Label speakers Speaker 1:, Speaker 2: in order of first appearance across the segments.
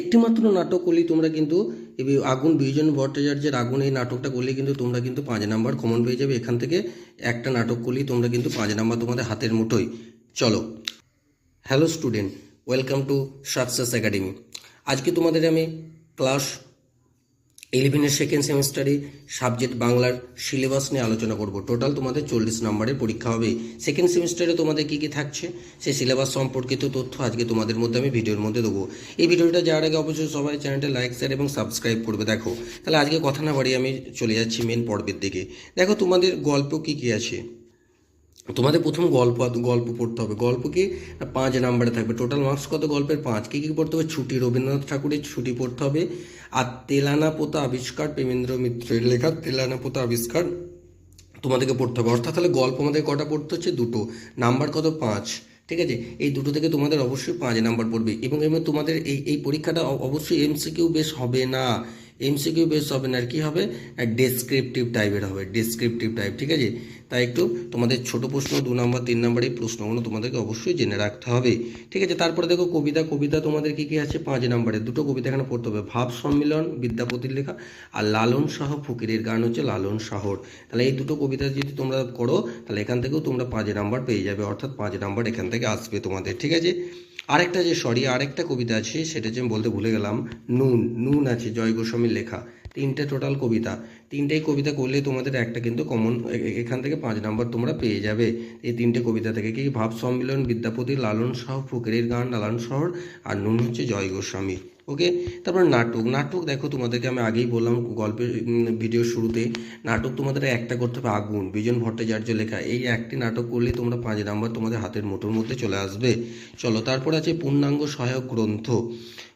Speaker 1: একটিমাত্র নাটক করলেই তোমরা কিন্তু এই আগুন বিজন ভট্টাচার্যের আগুন এই নাটকটা করলে কিন্তু তোমরা কিন্তু পাঁচ নাম্বার কমন পেয়ে যাবে। এখান থেকে একটা নাটক করলেই তোমরা কিন্তু পাঁচ নাম্বার তোমাদের হাতের মুঠোই চলো। Hello student welcome to success academy আজকে তোমাদের আমি ক্লাস ইলেভেনের সেকেন্ড সেমিস্টারে সাবজেক্ট বাংলার সিলেবাস নিয়ে আলোচনা করব। টোটাল তোমাদের চল্লিশ নম্বরের পরীক্ষা হবে। সেকেন্ড সেমিস্টারে তোমাদের কী কী থাকছে? সেই সিলেবাস সম্পর্কিত তথ্য আজকে তোমাদের মধ্যে আমি ভিডিওর মধ্যে দেবো। এই ভিডিওটা যাওয়ার আগে অবশ্যই সবাই চ্যানেলটা লাইক শেয়ার এবং সাবস্ক্রাইব করবে। দেখো, তাহলে আজকে কথা না বাড়িয়ে আমি চলে যাচ্ছি মেন পর্বের দিকে। দেখো তোমাদের গল্প কী কী আছে? তোমাদের প্রথম গল্প গল্প পড়তে হবে। গল্প কি? পাঁচ নাম্বারে থাকবে। টোটাল মার্কস কত গল্পের? পাঁচ। কী কী পড়তে হবে? ছুটি, রবীন্দ্রনাথ ঠাকুরের ছুটি পড়তে হবে। আর তেলানা পোতা আবিষ্কার, প্রেমেন্দ্র মিত্রের লেখা তেলানা পোতা আবিষ্কার তোমাদেরকে পড়তে হবে। অর্থাৎ তাহলে গল্প আমাদের কটা পড়তে হচ্ছে? দুটো। নাম্বার কত? পাঁচ। ঠিক আছে? এই দুটো থেকে তোমাদের অবশ্যই পাঁচ নাম্বার পড়বে। এবং এমনি তোমাদের এই এই পরীক্ষাটা অবশ্যই এমসিকিউ বেশ হবে না। এমসিকিউ বেশ হবে না আর কি হবে? ডেসক্রিপটিভ টাইপের হবে। ডেসক্রিপটিভ টাইপ ঠিক আছে? তাই একটু তোমাদের ছোট প্রশ্ন, দু নম্বর, তিন নম্বর এই প্রশ্নগুলো তোমাদেরকে অবশ্যই জেনে রাখতে হবে। ঠিক আছে? তারপরে দেখো কবিতা কবিতা তোমাদের কি কী আছে? পাঁচ নম্বরে দুটো কবিতা এখানে পড়তে হবে। ভাব সম্মিলন বিদ্যাপতির লেখা আর লালন শাহ ফকিরের গান হচ্ছে লালন শাহর। তাহলে এই দুটো কবিতা যদি তোমরা করো, তাহলে এখান থেকেও তোমরা পাঁচ নাম্বার পেয়ে যাবে। অর্থাৎ পাঁচ নাম্বার এখান থেকে আসবে তোমাদের। ঠিক আছে? আরেকটা যে সরি আরেকটা কবিতা আছে, সেটা যে বলতে ভুলে গেলাম, নুন নুন আছে জয় গোস্বামীর লেখা, তিনটে টোটাল কবিতা। তিনটেই কবিতা করলে তোমাদের একটা কিন্তু কমন এখান থেকে পাঁচ নাম্বার তোমরা পেয়ে যাবে। এই তিনটে কবিতা থেকে কি ভাব সম্মিলন বিদ্যাপতি, লালন শাহ, ফকিরের গান, লালন শহর, আর নুন হচ্ছে জয় গোস্বামী। ওকে তারপর নাটক। নাটক দেখো, তোমাদেরকে আমি আগেই বললাম গল্পের ভিডিও শুরুতে। নাটক তোমাদের একটা করতে হবে আগুন। বিজন ভট্টাচার্য লেখা, এই একটি নাটক করলেই তোমরা পাঁচ নাম্বার তোমাদের হাতের মুঠোর মধ্যে চলে আসবে। চলো, তারপর আছে পূর্ণাঙ্গ সহায়ক গ্রন্থ।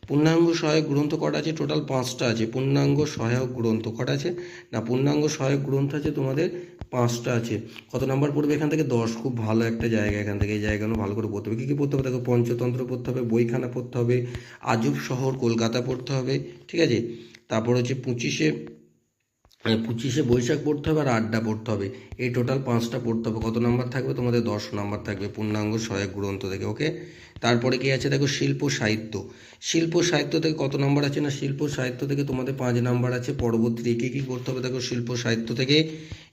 Speaker 1: পূর্ণাঙ্গ সহায়ক গ্রন্থ কটা আছে? টোটাল পাঁচটা আছে। পূর্ণাঙ্গ সহায়ক গ্রন্থ কটা আছে? না, পূর্ণাঙ্গ সহায়ক গ্রন্থ আছে তোমাদের পাঁচটা আছে। কত নাম্বার পড়বে এখান থেকে? দশ। খুব ভালো একটা জায়গা এখান থেকে। এই জায়গাগুলো ভালো করে পড়তে হবে। কী কী পড়তে হবে? দেখো, পঞ্চতন্ত্র পড়তে হবে, বইখানা পড়তে হবে, আজব শহর, কলকাতা পড়তে হবে, ঠিক আছে? তারপর হচ্ছে পঁচিশে পঁচিশে বৈশাখ পড়তে হবে আর আড্ডা পড়তে হবে। এই টোটাল পাঁচটা পড়তে হবে। কত নাম্বার থাকবে? তোমাদের দশ নাম্বার থাকবে। পূর্ণাঙ্গ সহায়ক গ্রন্থ থেকে, ওকে? তারপরে কি আছে? দেখো, শিল্প সাহিত্য। শিল্প সাহিত্য থেকে কত নাম্বার আছে না? শিল্প সাহিত্য থেকে তোমাদের পাঁচ নাম্বার আছে। পরবর্তীতে কী কী করতে হবে? দেখো, শিল্প সাহিত্য থেকে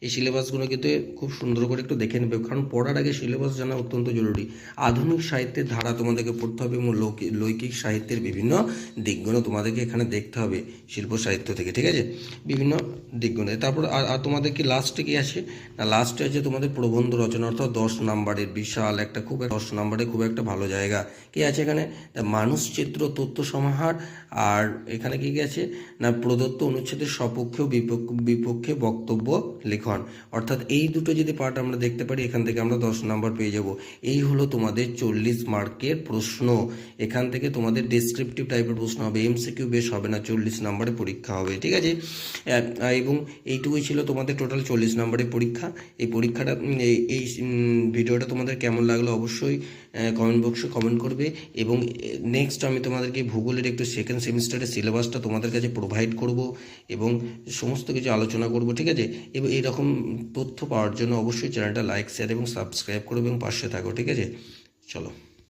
Speaker 1: এই সিলেবাসগুলো কিন্তু খুব সুন্দর করে একটু দেখে নেবে, কারণ পড়ার আগে সিলেবাস জানা অত্যন্ত জরুরি। আধুনিক সাহিত্যের ধারা তোমাদেরকে পড়তে হবে এবং লৌকি- লৈকিক সাহিত্যের বিভিন্ন দিকগুলো তোমাদেরকে এখানে দেখতে হবে, শিল্প সাহিত্য থেকে, ঠিক আছে? বিভিন্ন দিকগুলো। তারপর আর তোমাদের কি লাস্টে কি আছে? না লাস্টে আছে তোমাদের প্রবন্ধ রচনা, অর্থাৎ দশ নাম্বারের বিশাল একটা খুব দশ নাম্বারে খুব একটা ভালো জায়গা। কি আছে এখানে? মানুষ চিত্র, তথ্য, সমাহার আর এখানে কি আছে? না, প্রদত্ত অনুচ্ছেদের সপক্ষে বিপক্ষ বক্তব্য লিখন। অর্থাৎ এই দুটো যদি পার্ট আমরা দেখতে পারি, এখান থেকে আমরা দশ নম্বর পেয়ে যাব। এই হলো তোমাদের চল্লিশ মার্কের প্রশ্ন। এখান থেকে তোমাদের ডেসক্রিপটিভ টাইপের প্রশ্ন হবে। এমসিকিউ বেশ হবে না, চল্লিশ নাম্বারে পরীক্ষা হবে, ঠিক আছে? এবং এইটুকুই ছিল তোমাদের টোটাল চল্লিশ নাম্বারের পরীক্ষা। এই পরীক্ষাটা এই ভিডিওটা তোমাদের কেমন লাগল অবশ্যই কমেন্ট বক্সে কমেন্ট করবে। এবং নেক্সট আমি তোমাদেরকে ভূগোলের একটু সেকেন্ড সেমিস্টারের সিলেবাসটা তোমাদের কাছে প্রোভাইড করব এবং সমস্ত কিছু আলোচনা করব, ঠিক আছে? এবং এইরকম তথ্য পাওয়ার জন্য অবশ্যই চ্যানেলটা লাইক শেয়ার এবং সাবস্ক্রাইব করো এবং পাশে থাকো, ঠিক আছে? চলো।